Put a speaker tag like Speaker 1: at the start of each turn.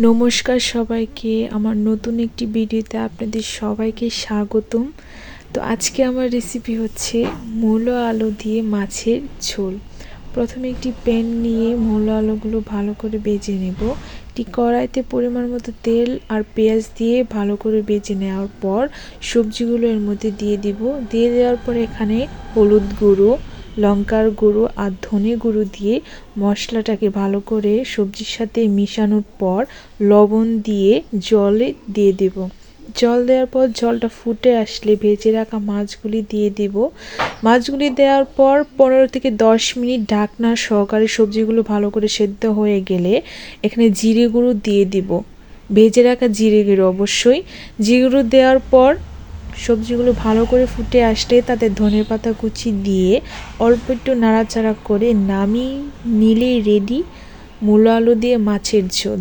Speaker 1: নমস্কার সবাইকে। আমার নতুন একটি ভিডিওতে আপনাদের সবাইকে স্বাগতম। তো আজকে আমার রেসিপি হচ্ছে মূলো আলু দিয়ে মাছের ঝোল। প্রথমে একটি প্যান নিয়ে মূলো আলুগুলো ভালো করে বেজে নেব। একটি কড়াইতে পরিমাণ মতো তেল আর পেঁয়াজ দিয়ে ভালো করে বেজে নেওয়ার পর সবজিগুলো এর মধ্যে দিয়ে দিব। দিয়ে দেওয়ার পর এখানে হলুদ গুঁড়ো লঙ্কার গুঁড়ো আর ধনে গুঁড়ো দিয়ে মশলাটাকে ভালো করে সবজির সাথে মিশানোর পর লবণ দিয়ে জলে দিয়ে দেব। জল দেওয়ার পর জলটা ফুটে আসলে ভেজে রাখা মাছগুলি দিয়ে দেব। মাছগুলি দেওয়ার পর পনেরো থেকে দশ মিনিট ঢাকনা সহকারে সবজিগুলো ভালো করে সেদ্ধ হয়ে গেলে এখানে জিরে গুঁড়ো দিয়ে দিব। ভেজে রাখা জিরে গুঁড়ো অবশ্যই। জিরে গুঁড়ো দেওয়ার পর সবজিগুলো ভালো করে ফুটে আসলে তাতে ধনে পাতা কুচি দিয়ে অল্প একটু নাড়াচাড়া করে নামিয়ে নিলেই রেডি মূলো আলু দিয়ে মাছের ঝোল।